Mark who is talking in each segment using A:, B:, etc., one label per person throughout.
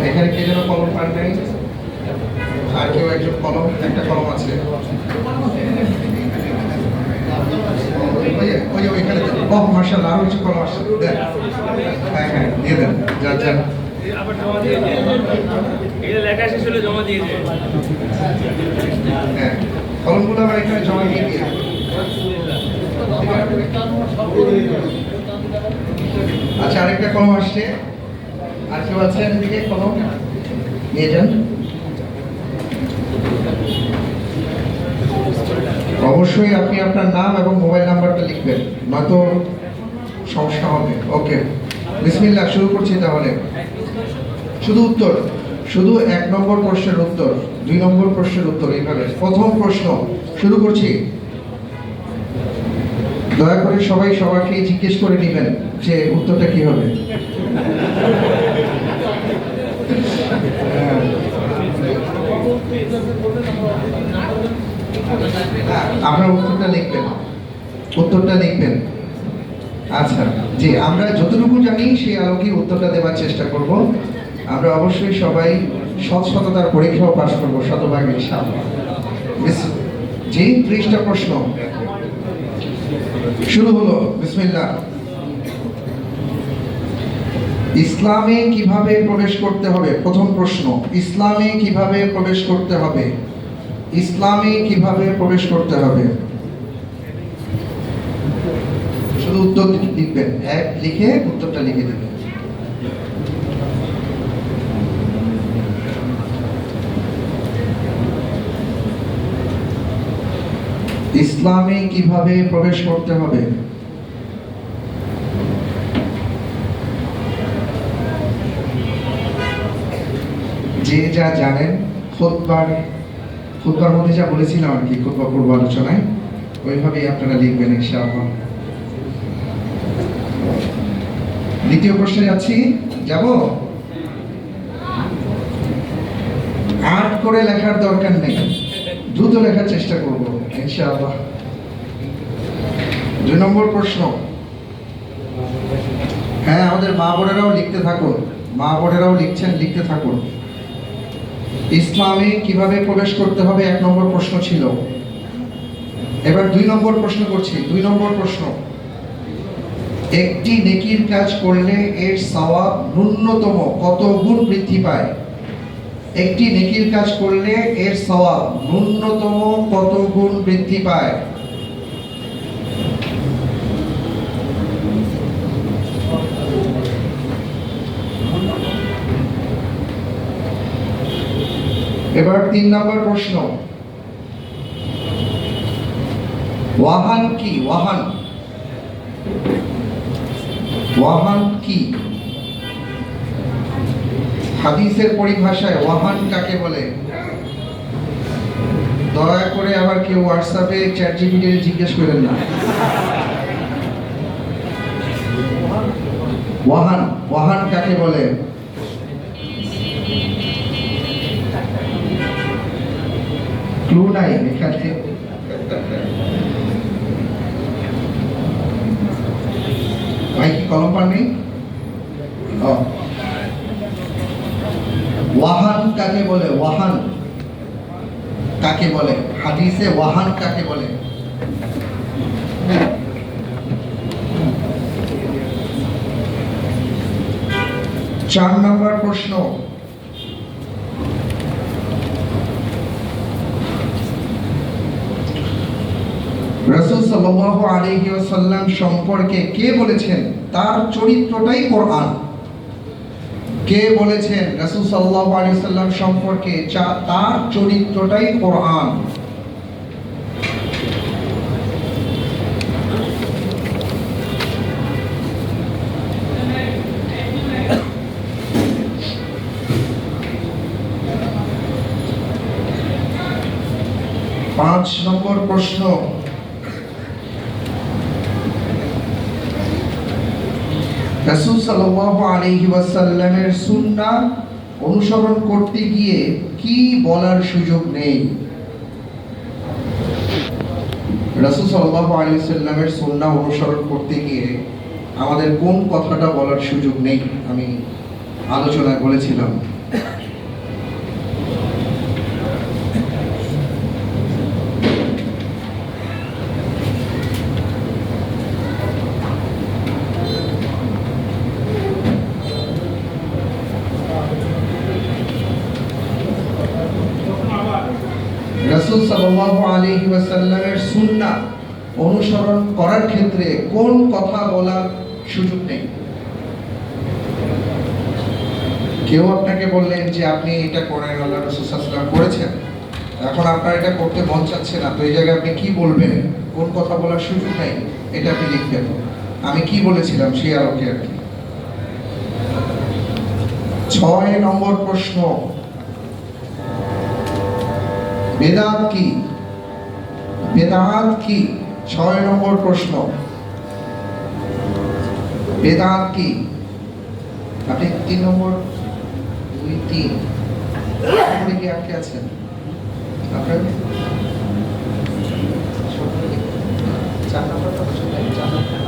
A: এখানে কে যেন কলম পান নাই? আর কেউ একজন কলম একটা কলম আছে। ওই ওইখানে দেন। ও আরও কিছু কলম আসছে দেন হ্যাঁ হ্যাঁ দিয়ে দেন
B: দিয়ে দেয়
A: হ্যাঁ কলমগুলো আবার এখানে জমা দিয়ে দিয়ে আচ্ছা আরেকটা কলম আসছে। আর কেউ আছে এদিকে কলম? নিয়ে যান। অবশ্যই আপনি আপনার নাম এবং মোবাইল নাম্বারটা লিখবেন নয়তো সমস্যা হবে। ওকে, বিসমিল্লাহ, শুরু করছি তাহলে। শুধু উত্তর, শুধু এক নম্বর প্রশ্নের উত্তর, দুই নম্বর প্রশ্নের উত্তর, এইভাবে। প্রথম প্রশ্ন, শুরু করছি। দয়া করে সবাই সবাইকে জিজ্ঞেস করে নেবেন যে উত্তরটা কি হবে। হ্যাঁ। আপনার উত্তরটা লিখবেন। উত্তরটা লিখবেন। আচ্ছা জি, আমরা যতটুকু জানি সেই আলোকে উত্তরটা দেওয়ার চেষ্টা করব। আমরা অবশ্যই সবাই সৎ সততার পরীক্ষাও পাশ করব শতভাগ, ইনশাআল্লাহ। বিস- জি, ত্রিশটা প্রশ্ন। শুরু হলো, বিসমিল্লাহ। ইসলামে কীভাবে প্রবেশ করতে হবে? প্রথম প্রশ্ন, ইসলামে কীভাবে প্রবেশ করতে হবে? ইসলামে কীভাবে প্রবেশ করতে হবে? শুধু উত্তর লিখবেন এক লিখে উত্তরটা লিখে দেবেন। ইসলামে কীভাবে প্রবেশ করতে হবে? যে যা জানেন, খুতবার খুতবার মধ্যে যা বলেছিলাম আর কি, খুতবা পূর্ব আলোচনায় ওইভাবেই আপনারা লিখবেন ইনশাআল্লাহ। দ্বিতীয় প্রশ্নে যাচ্ছি যাব? আর্ট করে লেখার দরকার নেই। দ্রুত লেখার চেষ্টা করব, ইনশাআল্লাহ। দুই নম্বর প্রশ্ন। হ্যাঁ আমাদের মা বোনেরাও লিখতে থাকুন। মা বোনেরাও লিখছেন, লিখতে থাকুন। ইসলামে কীভাবে প্রবেশ করতে হবে, এক নম্বর প্রশ্ন ছিল। এবার দুই নম্বর প্রশ্ন করছি। দুই নম্বর প্রশ্ন। একটি নেকির কাজ করলে এর সওয়াব ন্যূনতম কত গুণ বৃদ্ধি পায়? একটি নেকির কাজ করলে এর সওয়াব ন্যূনতম কত গুণ বৃদ্ধি পায়? এবার তিন নম্বর প্রশ্ন। ওয়াহান কি? ওয়াহান। ওয়াহান কি? হাদিসের পরিভাষায় ওয়াহান কাকে বলে? দয়া করে আবার কেউ হোয়াটসঅ্যাপে চ্যাট জিপিটি জিজ্ঞেস করেন না। ওয়াহান ওয়াহান কাকে বলে? ক্লু নাই এখানে। ভাই, কি কলম পাননি। ওয়াহান কাকে বলে? ওয়াহান। কাকে বলে? হাদিসে ওয়াহান কাকে বলে? চার নম্বর প্রশ্ন। রসুল সাল্লাল্লাহু আলাইহি ওয়াসাল্লাম সম্পর্কে কে বলেছেন? তার চরিত্রটাই কোরআন। কে বলেছেন? রসুল সাল্লাল্লাহু আলাইহি ওয়াসাল্লাম সম্পর্কে যা- তার চরিত্রটাই কোরআন। পাঁচ নম্বর প্রশ্ন। রাসূল সাল্লাল্লাহু আলাইহি ওয়াসাল্লামের সুন্নাহ অনুসরণ করতে গিয়ে কি বলার সুযোগ নেই? রাসূল সাল্লাল্লাহু আলাইহি সাল্লামের সুন্নাহ অনুসরণ করতে গিয়ে আমাদের কোন কথাটা বলার সুযোগ নেই? আমি আলোচনা বলেছিলাম। রাসূল আলাইহি ওয়াসাল্লামের সুন্নাহ অনুসরণ করার ক্ষেত্রে কোন কথা বলার সুযোগ নেই? কেউ আপনাকে বললেন যে আপনি এটা করেন, আল্লাহ রাসূল সাল্লাল্লাহু আলাইহি ওয়াসাল্লাম করেছেন। এখন আপনার এটা করতে মন চাচ্ছে না, তো এই জায়গায় আপনি কি বলবেন? কোন কথা বলার সুযোগ নেই? এটা আপনি লিখবেন আমি কি বলেছিলাম সেই আলোকে আর কি? ছয় নম্বর প্রশ্ন বেদাত কি? বেদাত কি? ছয় নম্বর প্রশ্ন। বেদাত কি? আপনি তিন নম্বর দুই তিন। নম্বরে কি আটকে আছেন? আপনার? চার নেই, চার নম্বর।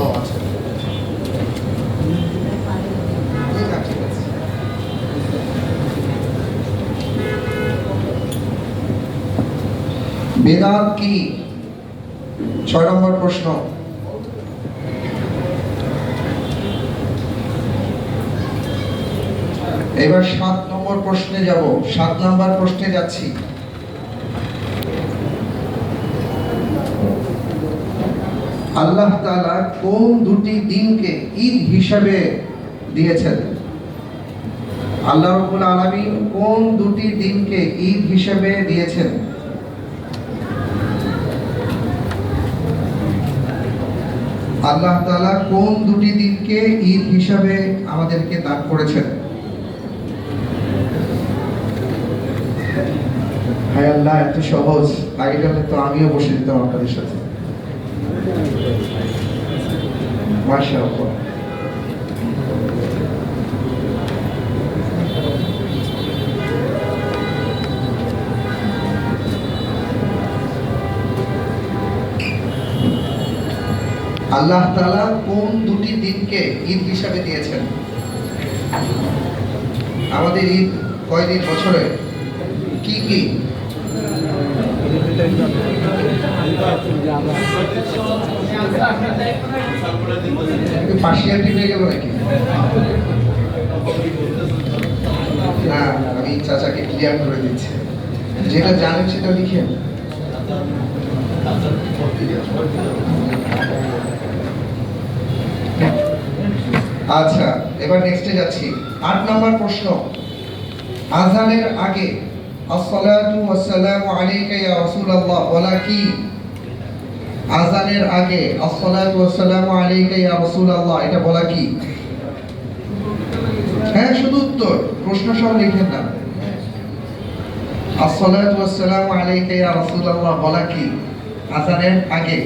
A: ও আচ্ছা ঠিক আছে ঠিক আছে বেদাত কি? ছয় নম্বর প্রশ্ন। এবার সাত নম্বর প্রশ্নে যাব। সাত নম্বর প্রশ্নে যাচ্ছি। আল্লাহ তালা কোন দুটি দিনকে ঈদ হিসাবে দিয়েছেন? আল্লাহ রাব্বুল আলামিন কোন দুটি দিনকে ঈদ হিসাবে দিয়েছেন? আল্লাহ তালা কোন দুটি দিনকে ঈদ হিসাবে আমাদেরকে দান করেছেন? হায় আল্লাহ এত সহজ। আগেকালে তো আমিও বসে দিতাম আপনাদের সাথে। মাশাআল্লাহ। আল্লাহ তালা কোন দুটি দিনকে ঈদ হিসাবে দিয়েছেন? আমাদের ঈদ কয়দিন বছরে? কি কি? পার্সিয়ালিটি হয়ে গেল নাকি? না, আমি চাচাকে ক্লিয়ার করে দিচ্ছি। যেটা জানেন সেটা লিখেন আচ্ছা এবার নেক্সটে যাচ্ছি। আট নম্বর প্রশ্ন। আজানের আগে, আসসালাতু ওয়াসসালামু আলাইকা ইয়া রাসূলুল্লাহ বলা কি আজানের আগে, আসসালাতু ওয়াসসালামু আলাইকা ইয়া রাসূলুল্লাহ, এটা বলা কি? হ্যাঁ শুধু উত্তর। প্রশ্ন সহ লিখেন না। আসসালাতু ওয়াসসালামু আলাইকা ইয়া রাসূলুল্লাহ, বলা কি? আজানের আগে।